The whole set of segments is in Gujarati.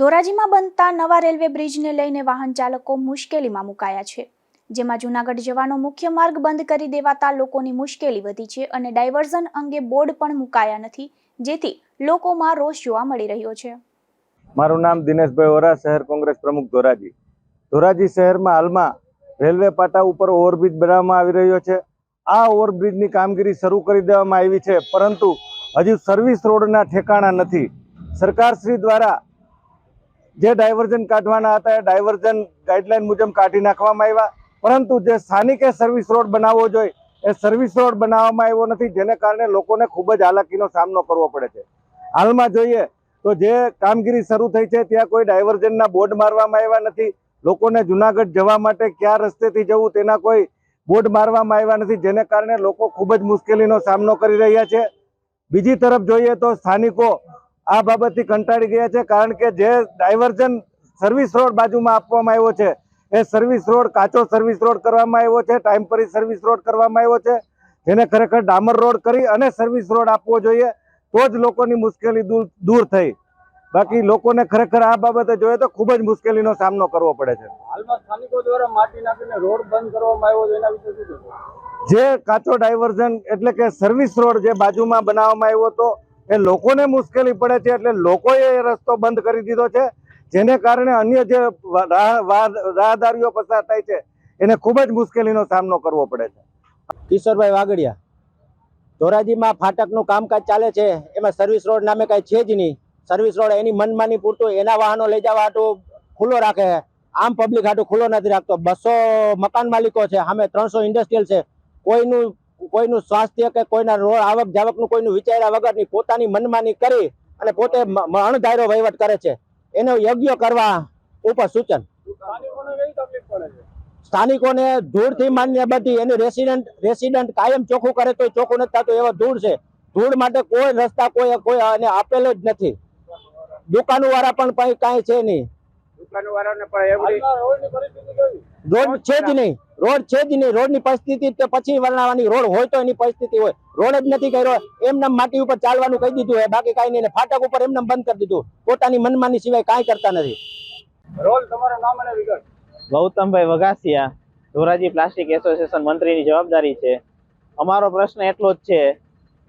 ધોરાજીમાં બનતા નવા રેલવે બ્રિજને લઈને વાહન ચાલકો મુશ્કેલીમાં મુકાયા છે. જેમાં જૂનાગઢ જવાનો મુખ્ય માર્ગ બંધ કરી દેવાતા લોકોની મુશ્કેલી વધી છે અને ડાયવર્ઝન અંગે બોર્ડ પણ મુકાયા નથી, જેથી લોકોમાં રોષ જોવા મળી રહ્યો છે. મારું નામ દિનેશભાઈ ઓરા શહેર કોંગ્રેસ પ્રમુખ ધોરાજી. ધોરાજી શહેરમાં હાલમાં રેલવે પાટા ઉપર ઓવરબ્રિજ બનાવવામાં આવી રહ્યો છે. આ ઓવરબ્રિજની કામગીરી શરૂ કરી દેવામાં આવી છે, પરંતુ હજુ સર્વિસ રોડના ઠેકાણા નથી. સરકારશ્રી દ્વારા જે ડાયવર્ઝન કાઢવાના હતા એ ડાયવર્ઝન ગાઈડલાઈન મુજબ કાઢી નાખવામાં આવ્યા. પરંતુ જે સ્થાનિકે સર્વિસ રોડ બનાવવો જોઈએ, એ સર્વિસ રોડ બનાવવામાં આવ્યો નથી, જેને કારણે લોકોને ખૂબ જ હાલાકીનો સામનો કરવો પડે છે. હાલમાં જોઈએ તો જે કામગીરી શરૂ થઈ છે, ત્યાં કોઈ ડાયવર્ઝનના બોર્ડ મારવામાં આવ્યા નથી. લોકોને જુનાગઢ જવા માટે કયા રસ્તેથી જવું તેના કોઈ બોર્ડ મારવામાં આવ્યા નથી, જેને કારણે લોકો ખૂબ જ મુશ્કેલીનો સામનો કરી રહ્યા છે. બીજી તરફ જોઈએ તો સ્થાનિકો આ બાબતથી કંટાળી ગયા છે કારણ કે જે ડાયવર્ઝન સર્વિસ રોડ બાજુમાં આપવામાં આવ્યો છે એ સર્વિસ રોડ કાચો સર્વિસ રોડ કરવામાં આવ્યો છે ટાઈમ પર સર્વિસ રોડ કરવામાં આવ્યો છે જેને ખરેખર ડામર રોડ કરી અને સર્વિસ રોડ આપવો જોઈએ તો જ લોકોની મુશ્કેલી દૂર દૂર થઈ. બાકી લોકોને ખરેખર આ બાબતે જોઈએ તો ખૂબ જ મુશ્કેલીનો સામનો કરવો પડે છે. હાલમાં સ્થાનિકો દ્વારા માટી નાખીને રોડ બંધ કરવામાં આવ્યો છે એના વિશે શું જે કાચો ડાયવર્ઝન એટલે કે સર્વિસ રોડ જે બાજુમાં બનાવવામાં આવ્યો હતો એ લોકોને મુશ્કેલી પડે છે એટલે લોકોએ એ રસ્તો બંધ કરી દીધો છે, જેને કારણે અન્ય જે રાહદારીઓ પસાર થાય છે, એને ખૂબ જ મુશ્કેલીનો સામનો કરવો પડે છે. કિશોરભાઈ વાગડિયા ધોરાજીમાં ફાટકનું કામકાજ ચાલે છે, એમાં સર્વિસ રોડ નામે કાંઈ છે જ નહીં. સર્વિસ રોડ એની મનમાની પૂરતું એના વાહનો લઈ જવા હાટું ખુલ્લો રાખે આમ પબ્લિક હાટું ખુલ્લો નથી રાખતો. બસો મકાન માલિકો છે, સામે ત્રણસો ઇન્ડસ્ટ્રીયલ છે. કોઈનું કોઈનું સ્વાસ્થ્ય કે કોઈના રોડ આવક જાવકનું કોઈનું વિચાર્યા વગરની પોતાની મનમાની કરી અને પોતે અણધાર્યો વહીવટ કરે છે. એનો યજ્ઞ કરવા ઉપર સૂચન સ્થાનિકોને કઈ તકલીફ પડે ધૂળથી માંડીને બધી એનું રેસિડન્ટ રેસિડન્ટ કાયમ ચોખ્ખું કરે તો ચોખ્ખું નથી થતું એવો ધૂળ છે. ધૂળ માટે કોઈ રસ્તા કોઈ કોઈ અને આપેલો જ નથી. દુકાનો વાળા પણ કઈ કાંઈ છે નહીં. દુકાનો પરિસ્થિતિ કેવી? રોડ છે જ નહીં. રોડ છે જ નહીં રોડની પરિસ્થિતિ તો પછી વર્ણવાની રોડ હોય તો એની પરિસ્થિતિ હોય. રોડ જ નથી કર્યો એમને માટી ઉપર ચાલવાનું કહી દીધું હોય બાકી કાંઈ નહીં ને ફાટક ઉપર એમને બંધ કરી દીધું. પોતાની મનમાની સિવાય કાંઈ કરતા નથી. રોલ તમારું નામ અને વિગત. ગૌતમભાઈ વઘાસિયા ધોરાજી પ્લાસ્ટિક એસોસિએશન મંત્રીની જવાબદારી છે. અમારો પ્રશ્ન એટલો જ છે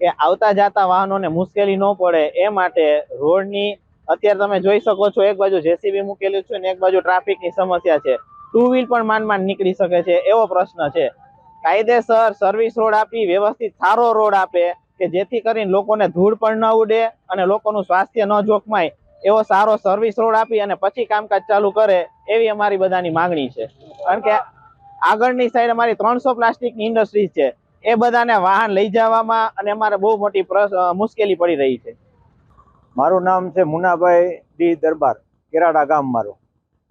કે આવતા જાતા વાહનોને મુશ્કેલી ન પડે એ માટે રોડની અત્યારે તમે જોઈ શકો છો એક બાજુ જેસીબી મૂકેલું છે ને એક બાજુ ટ્રાફિકની સમસ્યા છે. ટુ વ્હીલ પણ માંડ માંડ નીકળી શકે છે, એવો પ્રશ્ન છે. કાયદેસર સર્વિસ રોડ આપી વ્યવસ્થિત સારો રોડ આપે, કે જેથી કરીને લોકોને ધૂળ પણ ન ઉડે અને લોકોનું સ્વાસ્થ્ય ન જોખમાય, એવો સારો સર્વિસ રોડ આપી અને પછી કામકાજ ચાલુ કરે, એવી અમારી બધાની માંગણી છે. કારણ કે આગળની સાઈડ અમારી ત્રણસો પ્લાસ્ટિકની ઇન્ડસ્ટ્રીઝ છે. એ બધાને વાહન લઈ જવામાં અને અમારે બહુ મોટી મુશ્કેલી પડી રહી છે. મારું નામ છે મુનાભાઈ ડી દરબાર, કેરાડા ગામ મારું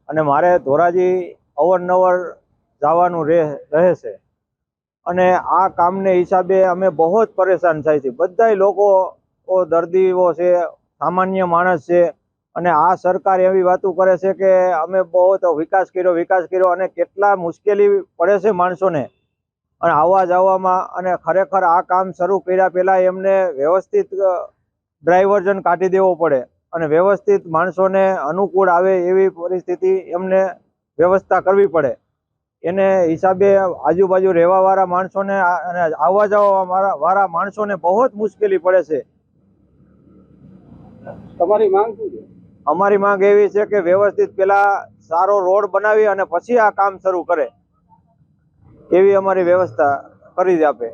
અને મારે ધોરાજી અવરનવર જવાનું રહે છે અને આ કામને હિસાબે અમે બહુ જ પરેશાન થાય છે. બધાય લોકો દર્દીઓ છે, સામાન્ય માણસ છે, અને આ સરકાર એવી વાતો કરે છે કે અમે બહુ તો વિકાસ કર્યો વિકાસ કર્યો, અને કેટલા મુશ્કેલી પડે છે માણસોને. અને આવવા જવામાં અને ખરેખર આ કામ શરૂ કર્યા પહેલાં એમને વ્યવસ્થિત ડ્રાઈવર્ઝન કાઢી દેવો પડે. અને વ્યવસ્થિત માણસોને અનુકૂળ આવે એવી પરિસ્થિતિ એમને વ્યવસ્થા કરવી પડે. એને હિસાબે આજુબાજુ રહેવાવાળા માણસોને અને આવવા જવા વાળા માણસોને બહુ જ મુશ્કેલી પડે છે. તમારી માંગ શું છે? અમારી માંગ એવી છે કે વ્યવસ્થિત પેલા સારો રોડ બનાવી અને પછી આ કામ શરૂ કરે. એવી અમારી વ્યવસ્થા કરી જ આપે.